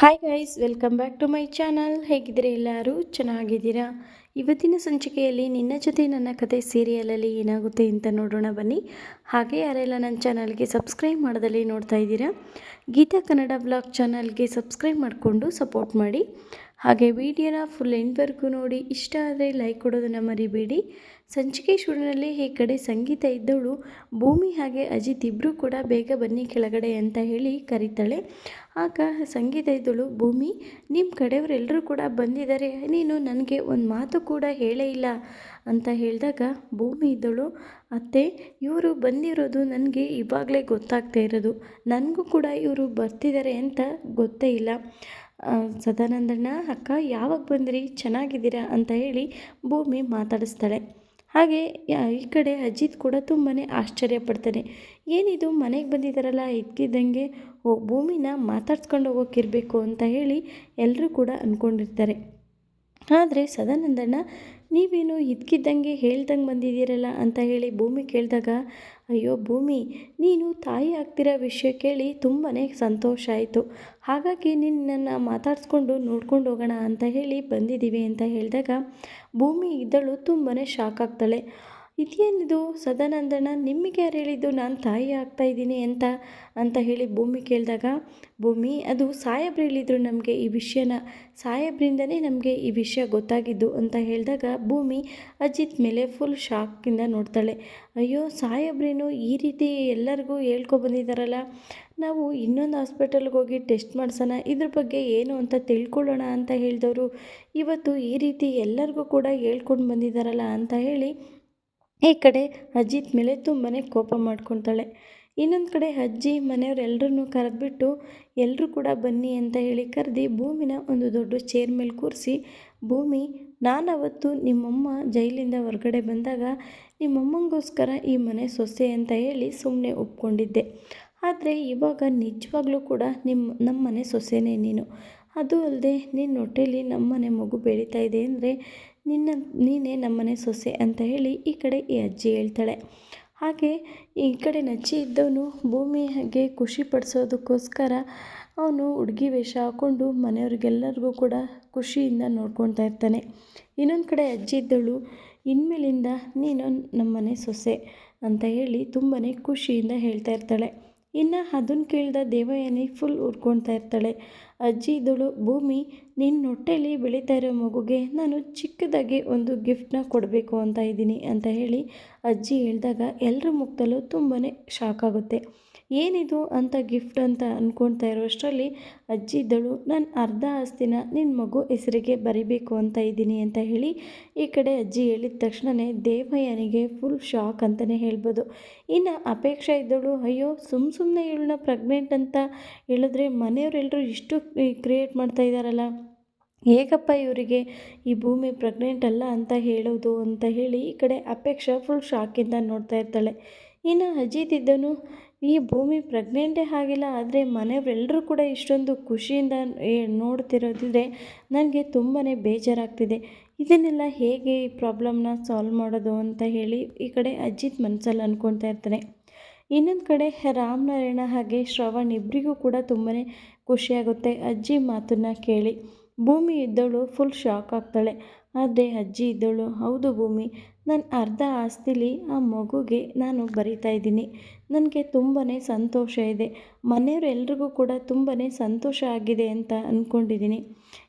Hi guys welcome back to my channel ಹೇಗಿದ್ದೀರಾ ಎಲ್ಲರೂ? ಚೆನ್ನಾಗಿದ್ದೀರಾ? ಇವತ್ತಿನ ಸಂಚಿಕೆಯಲ್ಲಿ ನಿನ್ನ ಜೊತೆ ನನ್ನ ಕತೆ ಸೀರಿಯಲಲ್ಲಿ ಏನಾಗುತ್ತೆ ಅಂತ ನೋಡೋಣ ಬನ್ನಿ. ಹಾಗೆ ಯಾರೆಲ್ಲ ನನ್ನ ಚಾನಲ್ಗೆ ಸಬ್ಸ್ಕ್ರೈಬ್ ಮಾಡೋದಲ್ಲಿ ನೋಡ್ತಾ ಇದ್ದೀರಾ, ಗೀತಾ ಕನ್ನಡ ಬ್ಲಾಗ್ ಚಾನಲ್ಗೆ ಸಬ್ಸ್ಕ್ರೈಬ್ ಮಾಡಿಕೊಂಡು ಸಪೋರ್ಟ್ ಮಾಡಿ. ಹಾಗೆ ವಿಡಿಯೋನ ಫುಲ್ ಎಂಡ್ವರೆಗೂ ನೋಡಿ. ಇಷ್ಟ ಆದರೆ ಲೈಕ್ ಕೊಡೋದನ್ನು ಮರಿಬೇಡಿ. ಸಂಚಿಕೆ ಶುರುವಿನಲ್ಲಿ ಈ ಕಡೆ ಸಂಗೀತ ಇದ್ದವಳು, ಭೂಮಿ ಹಾಗೆ ಅಜಿತ್ ಇಬ್ಬರೂ ಕೂಡ ಬೇಗ ಬನ್ನಿ ಕೆಳಗಡೆ ಅಂತ ಹೇಳಿ ಕರೀತಾಳೆ. ಆಗ ಸಂಗೀತ ಇದ್ದಳು ಭೂಮಿ ನಿಮ್ಮ ಕಡೆಯವರೆಲ್ಲರೂ ಕೂಡ ಬಂದಿದ್ದಾರೆ ನೀನು ನನಗೆ ಒಂದು ಮಾತು ಕೂಡ ಹೇಳೇ ಇಲ್ಲ ಅಂತ ಹೇಳಿದಾಗ ಭೂಮಿ ಇದ್ದಳು, ಅತ್ತೆ, ಇವರು ಬಂದಿರೋದು ನನಗೆ ಇವಾಗಲೇ ಗೊತ್ತಾಗ್ತಾ ಇರೋದು, ನನಗೂ ಕೂಡ ಇವರು ಬರ್ತಿದ್ದಾರೆ ಅಂತ ಗೊತ್ತೇ ಇಲ್ಲ. ಸದಾನಂದಣ್ಣ, ಅಕ್ಕ, ಯಾವಾಗ ಬಂದಿರಿ? ಚೆನ್ನಾಗಿದ್ದೀರಾ? ಅಂತ ಹೇಳಿ ಭೂಮಿ ಮಾತಾಡಿಸ್ತಾಳೆ. ಹಾಗೆ ಈ ಕಡೆ ಅಜಿತ್ ಕೂಡ ತುಂಬಾ ಆಶ್ಚರ್ಯ ಪಡ್ತಾನೆ. ಏನಿದು, ಮನೆಗೆ ಬಂದಿದ್ದಾರಲ್ಲ ಇದ್ಕಿದ್ದಂಗೆ ಭೂಮಿನ ಮಾತಾಡ್ಸ್ಕೊಂಡು ಹೋಗೋಕ್ಕಿರಬೇಕು ಅಂತ ಹೇಳಿ ಎಲ್ಲರೂ ಕೂಡ ಅಂದ್ಕೊಂಡಿರ್ತಾರೆ ಆದರೆ ಸದಾನಂದಣ್ಣ, ನೀವೇನು ಇದ್ಕಿದ್ದಂಗೆ ಹೇಳ್ದಂಗೆ ಬಂದಿದ್ದೀರಲ್ಲ ಅಂತ ಹೇಳಿ ಭೂಮಿ ಕೇಳಿದಾಗ, ಅಯ್ಯೋ ಭೂಮಿ, ನೀನು ತಾಯಿ ಆಗ್ತಿರೋ ವಿಷಯ ಕೇಳಿ ತುಂಬಾ ಸಂತೋಷ ಆಯಿತು. ಹಾಗಾಗಿ ನಿನ್ನನ್ನು ಮಾತಾಡಿಸ್ಕೊಂಡು ನೋಡ್ಕೊಂಡು ಹೋಗೋಣ ಅಂತ ಹೇಳಿ ಬಂದಿದ್ದೀವಿ ಅಂತ ಹೇಳಿದಾಗ ಭೂಮಿ ಇದ್ದಳು ತುಂಬಾ ಶಾಕ್ ಆಗ್ತಾಳೆ. ಇದೇನಿದು? ಸದಾನಂದಣ್ಣ ನಿಮಗೆ ಯಾರು ಹೇಳಿದ್ದು? ನಾನು ತಾಯಿ ಆಗ್ತಾ ಇದ್ದೀನಿ ಅಂತ ಅಂತ ಹೇಳಿ ಭೂಮಿ ಕೇಳಿದಾಗ, ಭೂಮಿ, ಅದು ಸಾಹೇಬ್ರು ಹೇಳಿದರು ನಮಗೆ ಈ ವಿಷಯನ. ಸಾಹೇಬ್ರಿಂದನೇ ನಮಗೆ ಈ ವಿಷಯ ಗೊತ್ತಾಗಿದ್ದು ಅಂತ ಹೇಳಿದಾಗ ಭೂಮಿ ಅಜಿತ್ ಮೇಲೆ ಫುಲ್ ಶಾಕಿಂದ ನೋಡ್ತಾಳೆ. ಅಯ್ಯೋ, ಸಾಹೇಬ್ರೇನು ಈ ರೀತಿ ಎಲ್ಲರಿಗೂ ಹೇಳ್ಕೊಬಂದಿದ್ದಾರಲ್ಲ ನಾವು ಇನ್ನೊಂದು ಹಾಸ್ಪಿಟಲ್ಗೆ ಹೋಗಿ ಟೆಸ್ಟ್ ಮಾಡಿಸೋಣ, ಇದ್ರ ಬಗ್ಗೆ ಏನು ಅಂತ ತಿಳ್ಕೊಳ್ಳೋಣ ಅಂತ ಹೇಳಿದವರು. ಇವತ್ತು ಈ ರೀತಿ ಎಲ್ಲರಿಗೂ ಕೂಡ ಹೇಳ್ಕೊಂಡು ಬಂದಿದ್ದಾರಲ್ಲ ಅಂತ ಹೇಳಿ ಈ ಕಡೆ ಅಜಿತ್ ಮೇಲೆ ತುಂಬಾ ಕೋಪ ಮಾಡ್ಕೊತಾಳೆ ಇನ್ನೊಂದು ಕಡೆ ಅಜ್ಜಿ ಮನೆಯವರೆಲ್ಲರನ್ನೂ ಕರೆದ್ಬಿಟ್ಟು ಎಲ್ಲರೂ ಕೂಡ ಬನ್ನಿ ಅಂತ ಹೇಳಿ ಕರೆದು ಭೂಮಿನ ಒಂದು ದೊಡ್ಡ ಚೇರ್ ಮೇಲೆ ಕೂರಿಸಿ, ಭೂಮಿ, ನಾನವತ್ತು ನಿಮ್ಮಮ್ಮ ಜೈಲಿಂದ ಹೊರಗಡೆ ಬಂದಾಗ ನಿಮ್ಮಮ್ಮಂಗೋಸ್ಕರ ಈ ಮನೆ ಸೊಸೆ ಅಂತ ಹೇಳಿ ಸುಮ್ಮನೆ ಒಪ್ಕೊಂಡಿದ್ದೆ. ಆದರೆ ಇವಾಗ ನಿಜವಾಗ್ಲೂ ಕೂಡ ನಿಮ್ಮ ನಮ್ಮ ಮನೆ ಸೊಸೆನೇ ನೀನು. ಅದು ಅಲ್ಲದೆ ನಿನ್ನ ಹೊಟ್ಟೆಲಿ ನಮ್ಮನೆ ಮಗು ಬೆಳೀತಾ ಇದೆ ಅಂದರೆ ನಿನ್ನ, ನೀನೇ ನಮ್ಮನೆ ಸೊಸೆ ಅಂತ ಹೇಳಿ ಈ ಕಡೆ ಈ ಅಜ್ಜಿ ಹೇಳ್ತಾಳೆ. ಹಾಗೆ ಈ ಕಡೆ ನಚ್ಚಿ ಇದ್ದವನು ಭೂಮಿಗೆ ಖುಷಿ ಪಡಿಸೋದಕ್ಕೋಸ್ಕರ ಅವನು ಹುಡುಗಿ ವೇಷ ಹಾಕ್ಕೊಂಡು ಮನೆಯವ್ರಿಗೆಲ್ಲರಿಗೂ ಕೂಡ ಖುಷಿಯಿಂದ ನೋಡ್ಕೊತಾ ಇರ್ತಾನೆ. ಇನ್ನೊಂದು ಕಡೆ ಅಜ್ಜಿ ಇದ್ದಳು, ಇನ್ಮೇಲಿಂದ ನೀನು ನಮ್ಮನೆ ಸೊಸೆ ಅಂತ ಹೇಳಿ ತುಂಬಾ ಖುಷಿಯಿಂದ ಹೇಳ್ತಾ ಇರ್ತಾಳೆ. ಇನ್ನು ಅದನ್ನು ಕೇಳಿದ ದೇವಯಾನಿ ಫುಲ್ ಉರ್ಕೊಳ್ತಾ ಇರ್ತಾಳೆ. ಅಜ್ಜಿ ಇದ್ದಳು ಭೂಮಿ ನಿನ್ನ ಹೊಟ್ಟೆಲಿ ಬೆಳೀತಾ ಇರೋ ಮಗುಗೆ ನಾನು ಚಿಕ್ಕದಾಗಿ ಒಂದು ಗಿಫ್ಟನ್ನ ಕೊಡಬೇಕು ಅಂತ ಇದ್ದೀನಿ ಅಂತ ಹೇಳಿ ಅಜ್ಜಿ ಹೇಳಿದಾಗ ಎಲ್ಲರ ಮುಖದಲ್ಲೂ ತುಂಬಾ ಶಾಕ್ ಆಗುತ್ತೆ. ಏನಿದು ಅಂತ ಗಿಫ್ಟ್ ಅಂತ ಅಂದ್ಕೊಳ್ತಾ ಇರೋಷ್ಟರಲ್ಲಿ ಅಜ್ಜಿ ಇದ್ದಳು, ನಾನು ಅರ್ಧ ಆಸ್ತಿನ ನಿನ್ನ ಮಗು ಹೆಸರಿಗೆ ಬರಿಬೇಕು ಅಂತ ಇದ್ದೀನಿ ಅಂತ ಹೇಳಿ ಈ ಕಡೆ ಅಜ್ಜಿ ಹೇಳಿದ ತಕ್ಷಣವೇ ದೇವಯ್ಯನಿಗೆ ಫುಲ್ ಶಾಕ್ ಅಂತಲೇ ಹೇಳ್ಬೋದು. ಇನ್ನು ಅಪೇಕ್ಷೆ ಇದ್ದಳು, ಅಯ್ಯೋ ಸುಮ್ಮ ಸುಮ್ಮನೆ ಇವಳನ್ನ ಪ್ರೆಗ್ನೆಂಟ್ ಅಂತ ಹೇಳಿದ್ರೆ ಮನೆಯವರೆಲ್ಲರೂ ಇಷ್ಟು ಕ್ರಿಯೇಟ್ ಮಾಡ್ತಾ ಇದ್ದಾರಲ್ಲ, ಹೇಗಪ್ಪ ಇವರಿಗೆ ಈ ಭೂಮಿ ಪ್ರೆಗ್ನೆಂಟ್ ಅಲ್ಲ ಅಂತ ಹೇಳೋದು? ಅಂತ ಹೇಳಿ ಈ ಕಡೆ ಅಪೇಕ್ಷೆ ಫುಲ್ ಶಾಕಿಂದ ನೋಡ್ತಾ ಇರ್ತಾಳೆ. ಇನ್ನು ಅಜಿತ್ ಇದ್ದನು. ಈ ಭೂಮಿ ಪ್ರೆಗ್ನೆಂಟೇ ಆಗಿಲ್ಲ, ಆದರೆ ಮನೆಯವರೆಲ್ಲರೂ ಕೂಡ ಇಷ್ಟೊಂದು ಖುಷಿಯಿಂದ ನೋಡ್ತಿರೋದಿದ್ರೆ ನನಗೆ ತುಂಬಾ ಬೇಜಾರಾಗ್ತಿದೆ. ಇದನ್ನೆಲ್ಲ ಹೇಗೆ ಈ ಪ್ರಾಬ್ಲಮ್ನ ಸಾಲ್ವ್ ಮಾಡೋದು ಅಂತ ಹೇಳಿ ಈ ಕಡೆ ಅಜಿತ್ ಮನಸ್ಸಲ್ಲಿ ಅಂದ್ಕೊಳ್ತಾ ಇರ್ತಾನೆ. ಇನ್ನೊಂದು ಕಡೆ ರಾಮನಾರಾಯಣ ಹಾಗೆ ಶ್ರವಣ್ ಇಬ್ಬರಿಗೂ ಕೂಡ ತುಂಬಾ ಖುಷಿಯಾಗುತ್ತೆ. ಅಜ್ಜಿ ಮಾತನ್ನು ಕೇಳಿ ಭೂಮಿ ಇದ್ದವಳು ಫುಲ್ ಶಾಕ್ ಆಗ್ತಾಳೆ. ಆದರೆ ಅಜ್ಜಿ ಇದ್ದಳು. ಹೌದು ಭೂಮಿ ನನ್ನ ಅರ್ಧ ಆಸ್ತಿಲಿ ಆ ಮಗುಗೆ ನಾನು ಬರಿತಾ ಇದ್ದೀನಿ. ನನಗೆ ತುಂಬಾ ಸಂತೋಷ ಇದೆ. ಮನೆಯವರು ಎಲ್ರಿಗೂ ಕೂಡ ತುಂಬಾ ಸಂತೋಷ ಆಗಿದೆ ಅಂತ ಅಂದ್ಕೊಂಡಿದ್ದೀನಿ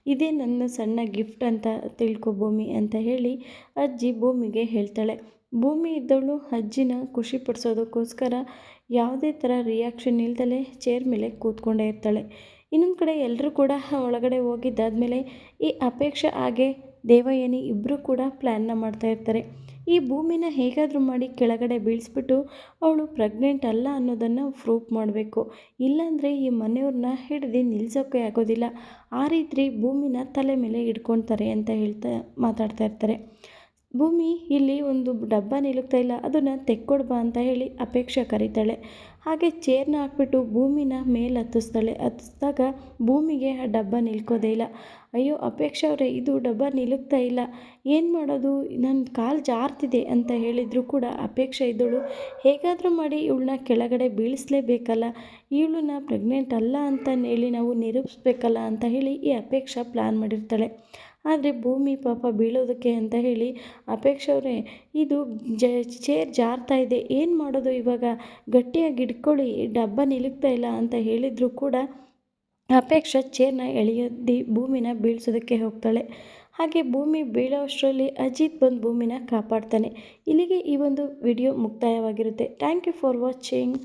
ಇದೇ ನನ್ನ ಸಣ್ಣ ಗಿಫ್ಟ್ ಅಂತ ತಿಳ್ಕೊ ಭೂಮಿ ಅಂತ ಹೇಳಿ ಅಜ್ಜಿ ಭೂಮಿಗೆ ಹೇಳ್ತಾಳೆ. ಭೂಮಿ ಇದ್ದವಳು ಅಜ್ಜಿನ ಖುಷಿಪಡಿಸೋದಕ್ಕೋಸ್ಕರ ಯಾವುದೇ ಥರ ರಿಯಾಕ್ಷನ್ ಇಲ್ದಲೆ ಚೇರ್ ಮೇಲೆ ಕೂತ್ಕೊಂಡೇ ಇರ್ತಾಳೆ. ಇನ್ನೊಂದು ಕಡೆ ಎಲ್ಲರೂ ಕೂಡ ಒಳಗಡೆ ಹೋಗಿದ್ದಾದ್ಮೇಲೆ ಈ ಅಪೇಕ್ಷೆ ಹಾಗೆ ದೇವಯಾನಿ ಇಬ್ಬರೂ ಕೂಡ ಪ್ಲ್ಯಾನ್ನ ಮಾಡ್ತಾ ಇರ್ತಾರೆ. ಈ ಭೂಮಿನ ಹೇಗಾದರೂ ಮಾಡಿ ಕೆಳಗಡೆ ಬೀಳಿಸ್ಬಿಟ್ಟು ಅವಳು ಪ್ರೆಗ್ನೆಂಟ್ ಅಲ್ಲ ಅನ್ನೋದನ್ನು ಪ್ರೂಫ್ ಮಾಡಬೇಕು. ಇಲ್ಲಾಂದರೆ ಈ ಮನೆಯವ್ರನ್ನ ಹಿಡ್ದು ನಿಲ್ಸೋಕ್ಕೆ ಆಗೋದಿಲ್ಲ. ಆ ರೀತಿ ಭೂಮಿನ ತಲೆ ಮೇಲೆ ಇಟ್ಕೊಳ್ತಾರೆ ಅಂತ ಹೇಳ್ತಾ ಮಾತಾಡ್ತಾ ಇರ್ತಾರೆ. ಭೂಮಿ ಇಲ್ಲಿ ಒಂದು ಡಬ್ಬ ನಿಲುಕ್ತಾ ಇಲ್ಲ, ಅದನ್ನು ತೆಕ್ಕೊಡ್ ಬಾ ಅಂತ ಹೇಳಿ ಅಪೇಕ್ಷೆ ಕರೀತಾಳೆ. ಹಾಗೆ ಚೇರ್ನ ಹಾಕ್ಬಿಟ್ಟು ಭೂಮಿನ ಮೇಲೆ ಹತ್ತಿಸ್ತಾಳೆ. ಹತ್ತಿಸ್ದಾಗ ಭೂಮಿಗೆ ಆ ಡಬ್ಬ ನಿಲ್ಕೋದೇ ಇಲ್ಲ. ಅಯ್ಯೋ, ಅಪೇಕ್ಷೆ ಅವರೇ, ಇದು ಡಬ್ಬ ನಿಲುಕ್ತಾ ಇಲ್ಲ. ಏನು ಮಾಡೋದು? ನನ್ನ ಕಾಲು ಜಾರ್ತಿದೆ ಅಂತ ಹೇಳಿದರೂ ಕೂಡ ಅಪೇಕ್ಷೆ ಇದ್ದಳು. ಹೇಗಾದರೂ ಮಾಡಿ ಇವಳನ್ನ ಕೆಳಗಡೆ ಬೀಳಿಸಲೇಬೇಕಲ್ಲ? ಇವಳನ್ನ ಪ್ರೆಗ್ನೆಂಟ್ ಅಲ್ಲ ಅಂತ ಹೇಳಿ ನಾವು ನಿರೂಪಿಸ್ಬೇಕಲ್ಲ ಅಂತ ಹೇಳಿ ಈ ಅಪೇಕ್ಷೆ ಪ್ಲ್ಯಾನ್ ಮಾಡಿರ್ತಾಳೆ. ಆದರೆ ಭೂಮಿ ಪಾಪ ಬೀಳೋದಕ್ಕೆ ಅಂತ ಹೇಳಿ ಅಪೇಕ್ಷೆ ಅವರೇ ಇದು ಜ, ಚೇರ್ ಜಾರ್ತಾ ಇದೆ, ಏನು ಮಾಡೋದು ಇವಾಗ? ಗಟ್ಟಿಯಾಗಿ ಹಿಡ್ಕೊಳ್ಳಿ, ಡಬ್ಬ ನಿಲುಕ್ತಾ ಇಲ್ಲ ಅಂತ ಹೇಳಿದರೂ ಕೂಡ ಅಪೇಕ್ಷ ಚೇರ್ನ ಎಳೆಯದಿ ಭೂಮಿನ ಬೀಳ್ಸೋದಕ್ಕೆ ಹೋಗ್ತಾಳೆ. ಹಾಗೆ ಭೂಮಿ ಬೀಳೋಷ್ಟರಲ್ಲಿ ಅಜಿತ್ ಬಂದು ಭೂಮಿನ ಕಾಪಾಡ್ತಾನೆ. ಇಲ್ಲಿಗೆ ಈ ಒಂದು video ಮುಕ್ತಾಯವಾಗಿರುತ್ತೆ. Thank you for watching.